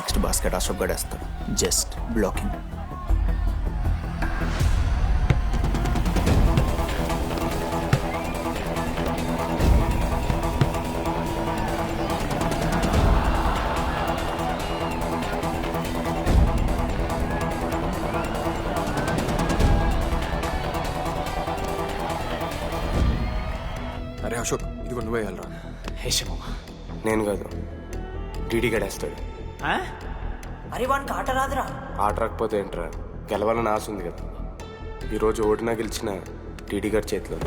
Next basket Ashok గడేస్తాడు just blocking. అరే అశోక్ ఇదిగో నువ్వే వెళ్ళరా. హేషమమ్మ నేను కాదు. డీడీ గడేస్తాడు అరే వానికి ఆట రాదురా. ఆట రాకపోతే ఏంట్రా? గెలవాలని ఆశ ఉంది కదా. ఈరోజు ఓడినా గెలిచిన డీడీ గారి చేతిలో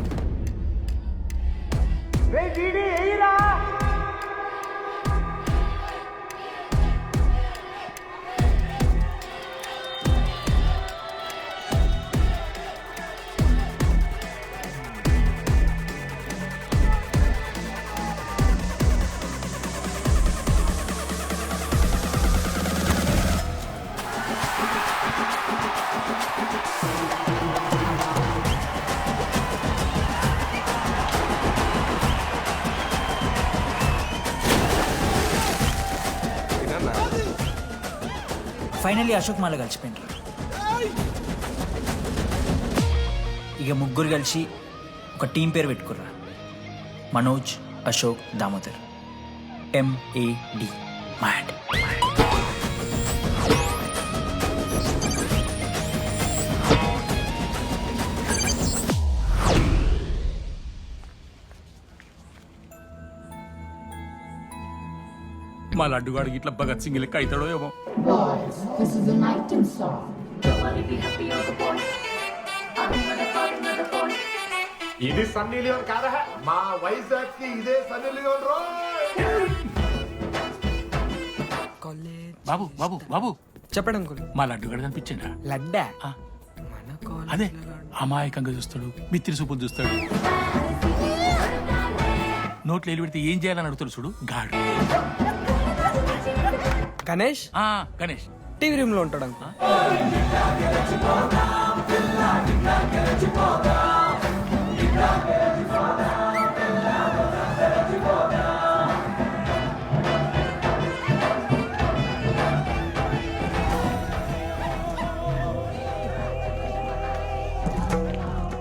ఫైనలీ అశోక్ మాల కలిసిపోయినారు ఇక ముగ్గురు కలిసి ఒక టీం పేరు పెట్టుకుర్రా. Manoj Ashok Damodar. M A D mad మా లడ్డుగాడికి ఇట్లా భగత్ సింగ్ లెక్క అవుతాడో ఏమో. Boys, this is the night and song. ఇది సన్నీ లియోన్ కాదా మా వైజాగ్కి ఇదే సన్నీ లియోన్ రో బాబు బాబు బాబు. చెప్పండి అంకుల్. మా లడ్డుగాడు కనిపించిండా? లడ్డా? ఆ. అదే అమాయకంగా చూస్తాడు మిత్రి చూపులు చూస్తాడు. నోట్లు పెడితే ఏం చేయాలని అడుగుతాడు చూడు గాడు. గణేష్? ఆ, గణేష్. టీవీ రూమ్లో ఉంటాడు అంకుల్.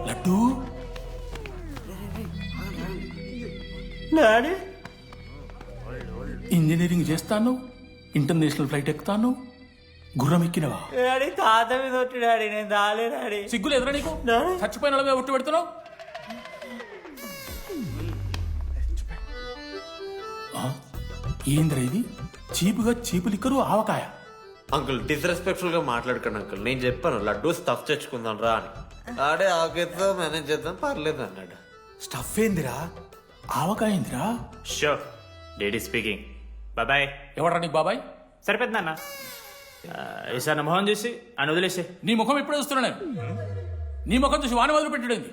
లడ్డు? ఇంజనీరింగ్ చేస్తాను. ఇంటర్నేషనల్ ఫ్లైట్ ఎక్కుతాను? గుర్రం ఎక్కినవా? డాడీ తాత మీద ఒట్టు డాడీ నేను దాలే డాడీ. సిగ్గులు ఎదురా నీకు చచ్చిపోయిన వాళ్ళ మీద ఒట్టు పెడుతున్నావు? ఆ, ఏందిరా ఇది? చీపుగా చీపు లిక్కరు ఆవకాయ. అంకుల్ డిస్రెస్పెక్ట్ఫుల్గా మాట్లాడకండి అంకుల్. నేను చెప్పాను లడ్డు స్టఫ్ తెచ్చుకుందాం రా అని. ఆడే ఆకేతో మేనేజ్ చేద్దాం పర్లేదు అన్నాడు. స్టఫ్ ఏందిరా? ఆవకాయ ఏందిరా? షో డేడీ స్పీకింగ్ బాబాయ్. ఎవడ్రా నీకు బాబాయ్? సరిపోతుంది అన్న ఈసారి నా మొహం చూసి అని వదిలేసే. నీ ముఖం ఎప్పుడు చూస్తున్నా నేను. నీ ముఖం చూసి వాని వదిలి పెట్టడండి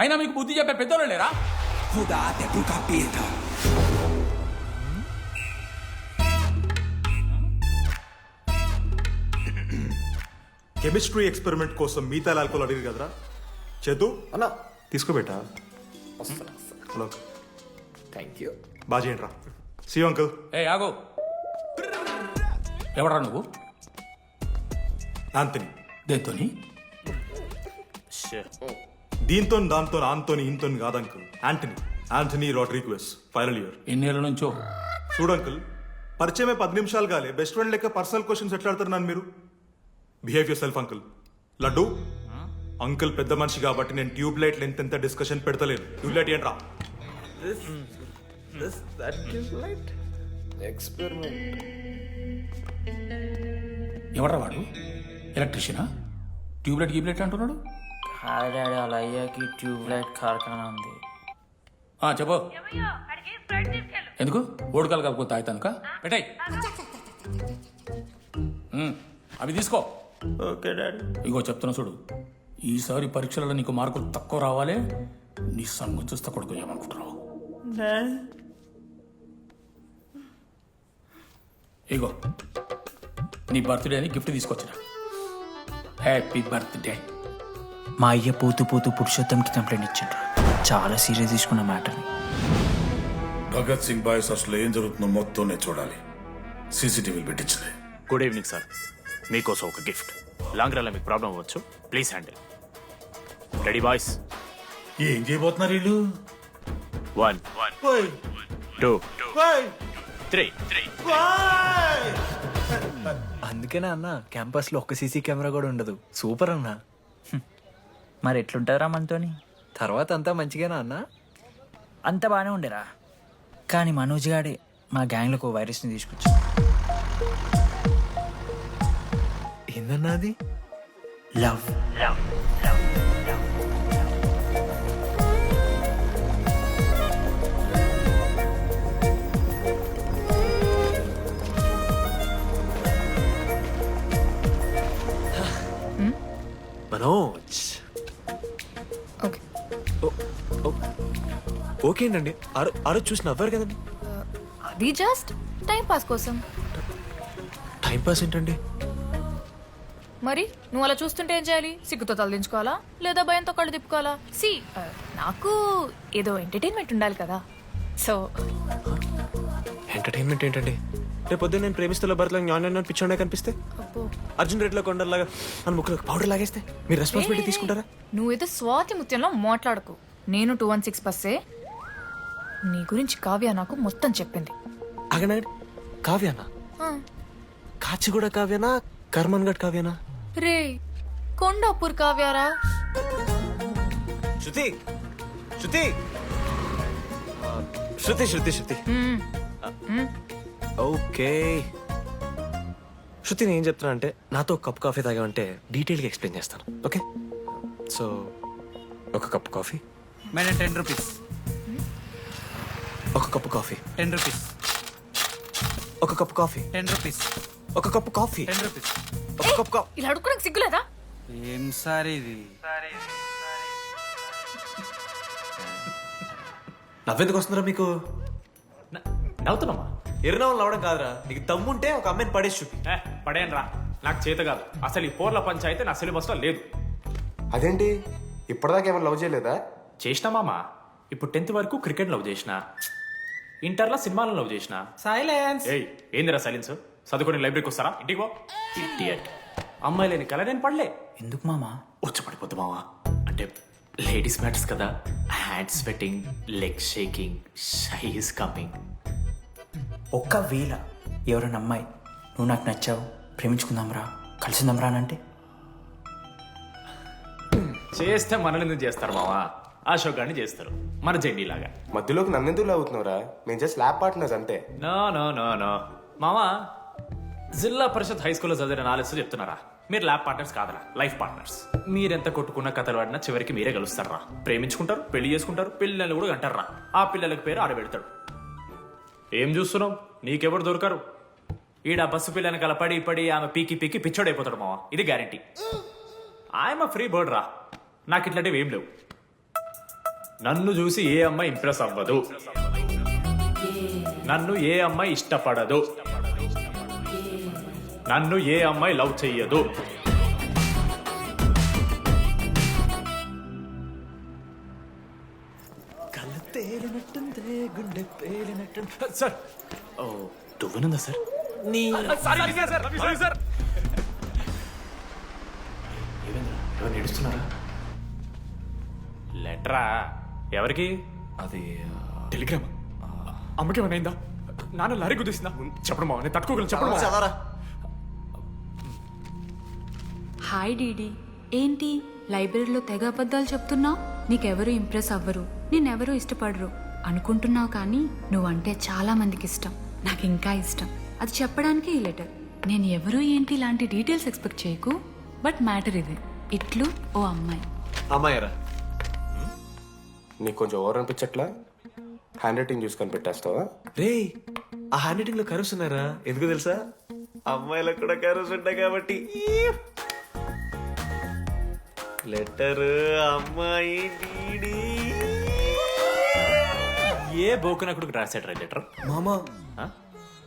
అయినా మీకు బుద్ధి చెప్పే పెద్దోళ్ళు లేరా? కెమిస్ట్రీ ఎక్స్పెరిమెంట్ కోసం మిగతా ఆల్కోల్ అడిగారు కదరా? చేతు అన్నా. తీసుకోబెట్టా హలో. థ్యాంక్ యూ బాగా చేయండి రా సి అంకుల్ ఏ ఆగో. ఎవడ్రా నువ్వు? ఆంతని దేంతోని దీంతో దాంతో ఆంతోని ఇంతో కాదు uncle Antony Antony Rodrigues final year ఎన్నేళ్ళ నుంచో? చూడు అంకుల్ పరిచయమే పది నిమిషాలు కాలే. బెస్ట్ ఫ్రెండ్ లెక్క పర్సనల్ క్వశ్చన్స్ ఎట్లా అడుగుతారు నన్ను మీరు? Behave yourself uncle Laddu? Uncle పెద్ద మనిషి కాబట్టి నేను ట్యూబ్ లైట్ లెంత్ ఎంత డిస్కషన్ పెడతలేను. ట్యూబ్ లైట్ ఏంట్రా ఎక్స్పెరిమెంట్ ఎవడ్రా వాడు? ఎలక్ట్రీషియనా ట్యూబ్లైట్ గీబ్లైట్ అంటున్నాడు? హాయ్ డాడీ అలా అయ్యాకి ట్యూబ్ లైట్ కార్ఖానా ఉంది. ఆ, చెప్పు. ఎందుకు? ఓడకాలు కలుపుకొని తాగుతానుక? పెట్టాయి. అవి తీసుకో. Okay daddy. ఇగో చెప్తున్నా చూడు. ఈసారి పరీక్షలలో నీకు మార్కులు తక్కువ రావాలి నీ సంగతి చూస్తే కొడుకు ఏమనుకుంటున్నావు? ఇగో నీ బర్త్డే అని గిఫ్ట్ తీసుకొచ్చిన. హ్యాపీ బర్త్డే మా అయ్య పోతూ పోతూ పురుషోత్తంకి కంప్లైంట్ ఇచ్చిండ్రు. చాలా సీరియస్ తీసుకున్న మ్యాటర్ని భగత్ సింగ్ బాయ్స్ అసలు ఏం జరుగుతుందో మొత్తం నేను చూడాలి సీసీటీవీలు పెట్టించలే. గుడ్ ఈవినింగ్ సార్ మీకోసం ఒక గిఫ్ట్ లాంగ్ రన్లో మీకు ప్రాబ్లం అవ్వచ్చు. ప్లీజ్ హ్యాండిల్ రెడీ బాయ్స్ ఏం చేయబోతున్నారు వీళ్ళు? One one two three. అందుకేనా అన్న క్యాంపస్లో ఒక్క సీసీ కెమెరా కూడా ఉండదు. సూపర్ అన్న. మరి ఎట్లుంటారా మనతోని? తర్వాత అంతా మంచిగానా అన్న అంత బాగానే ఉండేరా. కానీ మనోజ్ గాడే మా గ్యాంగ్లోకి ఓ వైరస్ని తీసుకొచ్చు ఏందన్నా అది? లవ్. మనోజ్ ఓకే అండి ఆ రోజు చూసి నవ్వారు కదండి. అది జస్ట్ టైం పాస్ కోసం. టైం పాస్ ఏంటండి? మరి నువ్వు అలా చూస్తుంటే ఏం చేయాలి? సిగ్గుతో తలదించుకోవాలా? లేదా భయంతో కళ్ళు తిప్పుకోవాలా? సి నాకు ఏదో ఎంటర్టైన్మెంట్ ఉండాలి కదా. సో ఎంటర్టైన్మెంట్ ఏంటండి? రేపు పొద్దున్న నేను ప్రేమిస్తున్న భర్తలో జ్ఞానం పిచ్చోడే కనిపిస్తే? అర్జున్ రెడ్లో కొండలాగా మన ముక్కులో పౌడర్ లాగేస్తే? మీరు రెస్పాన్సిబిలిటీ తీసుకుంటారా? నువ్వేదో స్వాతి ముత్యంలో మాట్లాడకు. నేను టూ వన్ సిక్స్ బస్సే. నీ గురించి కావ్య నాకు మొత్తం చెప్పింది. అగనాడు కావ్యానా? కాచిగూడ కావ్యానా? కర్మన్ గడ్ కావ్యానా? రే కొండాపూర్ కావ్యారా? శృతి శృతి. శృతి శృతి శృతి. ఓకే. శృతి నేను ఏం చెప్తున్నా అంటే నాతో ఒక కప్ కాఫీ తాగామంటే డీటెయిల్గా ఎక్స్ప్లెయిన్ చేస్తాను. ఓకే? సో ఒక cup coffee. Madam ten rupees ఒక కప్పు కాఫీ. టెన్ రూపీస్ ఒక కప్పు కాఫీ. టెన్ రూపీస్ ఒక కప్పు కాఫీ. టెన్ రూపీస్ ఒక కప్పు కా ఇలా అడుక్కోడానికి సిగ్గులేదా? ఏం సార్ ఇది? నవ్వెందుకు వస్తుందిరా మీకు? నవ్వుతున్నామా? ఎరునవ్వులు నవ్వడం కాదురా. నీకు దమ్ముంటే ఒక అమ్మాయిని పడేసి చూపి. రా నాకు చేత కాదు. అసలు ఈ పోర్ల పంచాయితీ నా సిలబస్లో లేదు. అదేంటి? ఇప్పటిదాకా ఏమైనా లవ్ చేయలేదా? చేసినా మామా? ఇప్పుడు టెన్త్ వరకు క్రికెట్ లవ్ చేసిన. ఇంటర్లో సినిమాలను లవ్ చేసిన. సైలెన్స్. ఏయ్ ఏందిరా సైలెన్స్? చదువుకొని లైబ్రరీకి వస్తారా? ఇంటికి పో. ఇడియట్ అమ్మాయి లేని కల నేను పడలే. ఎందుకు మామా? వచ్చి పడిపోద్దు మావా. అంటే లేడీస్ మ్యాటర్స్ కదా. Hand sweating leg shaking shy is coming ఒక్కవేళ ఎవరైనా అమ్మాయి నువ్వు నాకు నచ్చావు ప్రేమించుకుందాంరా కలిసిందాంరా అని అంటే? చేస్తే మనల్ని ఎందుకు చేస్తారు మావా? అశోక్ గారిని చేస్తారు. మన జెండీలాగా. మధ్యలోకి నన్నెందుకు అవుతున్నావురా మేము జస్ట్ ల్యాబ్ పార్ట్నర్స్ అంతే. No no no no. మామా జిల్లా పరిషత్ హై స్కూల్లో చదివిన నాలెడ్జ్ చెప్తున్నారా? మీరు ల్యాబ్ పార్ట్నర్స్ కాదరా లైఫ్ పార్ట్నర్స్ మీరెంత కొట్టుకున్న కథలు ఆడినా చివరికి మీరే కలుస్తారా ప్రేమించుకుంటారు పెళ్ళి చేసుకుంటారు పిల్లలు కూడా అంటారా ఆ పిల్లలకి పేరు ఆడబెడతాడు ఏం చూస్తున్నావు? నీకెవరు దొరకరు? ఈడ బస్సు పిల్లని కలపడి పడి ఆమె పీకి పీకి పిచ్చోడైపోతాడు మావా. ఇది గ్యారంటీ ఆయమ ఫ్రీ బర్డ్ రా. నాకు ఇట్లాంటివి ఏం లేవు. నన్ను చూసి ఏ అమ్మాయి ఇంప్రెస్ అవ్వదు. నన్ను ఏ అమ్మాయి ఇష్టపడదు. నన్ను ఏ అమ్మాయి లవ్ చెయ్యదు. కళ్ళు తేలినట్టుందే గుండె పేలినట్టు సార్ ఓ దువ్వనుందా సార్? నీ సార్ ఎవరు ఏడుస్తున్నారా? లెటరా? ఎవరికి? అది టెలిగ్రామ్. అమ్మకి ఏమైందా? నాన్న లారీ కుదిసిందా? చెప్పడం మావా నేను తట్టుకోగలను చెప్పడం. చదవరా హాయ్ డీడీ. ఏంటి? లైబ్రరీలో తెగ అబద్ధాలు చెప్తున్నావు? నీకెవరు ఇంప్రెస్ అవ్వరు. నేనెవరూ ఇష్టపడరు. అనుకుంటున్నావు కానీ నువ్వంటే చాలా మందికి ఇష్టం. నాకు ఇంకా ఇష్టం. అది చెప్పడానికి ఈ లెటర్. నేను ఎవరు ఏంటి ఇలాంటి డీటెయిల్స్ ఎక్స్పెక్ట్ చేయకు. బట్ మ్యాటర్ ఇది. ఇట్లు ఓ అమ్మాయి. అమ్మాయరా నీకు కొంచెం ఓవర్ అనిపించట్లా? హ్యాండ్ రైటింగ్ చూసి కనిపెట్టేస్తావా? రే ఆ హ్యాండ్ రైటింగ్లో కరువుస్ ఉన్నారా ఎందుకు తెలుసా? అమ్మాయిలకు కూడా కరువుస్ ఉంటాయి కాబట్టి. లెటర్ అమ్మాయి డీడీ. ఏ బోకనకుడికి రాశాడు రా లెటర్? మామా?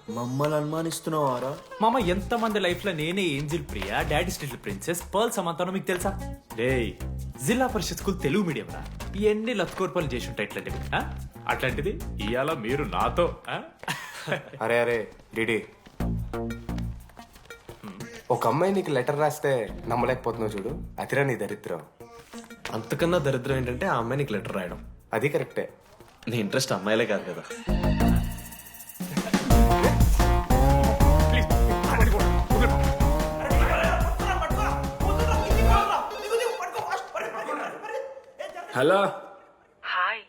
మమ్మల్ని అనుమానిస్తున్నావారా? మామ ఎంతమంది లైఫ్లో నేనే angel Priya daddy still princess pearl సమంతానో మీకు తెలుసా? డే జిల్లా పరిషత్ స్కూల్ తెలుగు మీడియం రా. ఎన్ని లత్కోర్పాలు చేసి ఉంటాయి ఇట్లాంటివి? ఆ? అట్లాంటిది ఇవాళ మీరు నాతో ఆ? అరే అరే డిడి. ఒక అమ్మాయి నీకు లెటర్ రాస్తే నమ్మలేకపోతున్నావు చూడు. అతిరా నీ దరిద్రం. అంతకన్నా దరిద్రం ఏంటంటే ఆ అమ్మాయి నీకు లెటర్ రాయడం. అది కరెక్టే. నీ ఇంట్రెస్ట్ అమ్మాయిలే కాదు కదా. హలో. హాయ్.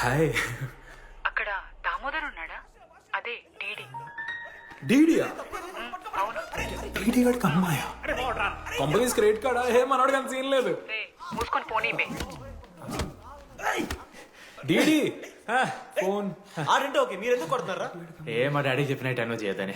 హాయ్. అక్కడ దామోదర్ ఉన్నాడా? అదే డీడీ. డీడియా? డీడీ గడికి అమ్మాయా? Companies credit కార్డా? ఏ మనోడు కానీ సీన్ లేదు. మూసుకొని పోనీ బే డీడీ. ఫోన్. ఆడంటే ఓకే మీరు ఎందుకు కొడుతున్నారా? ఏ మా డాడీ చెప్పినట్టు అనో చేయదని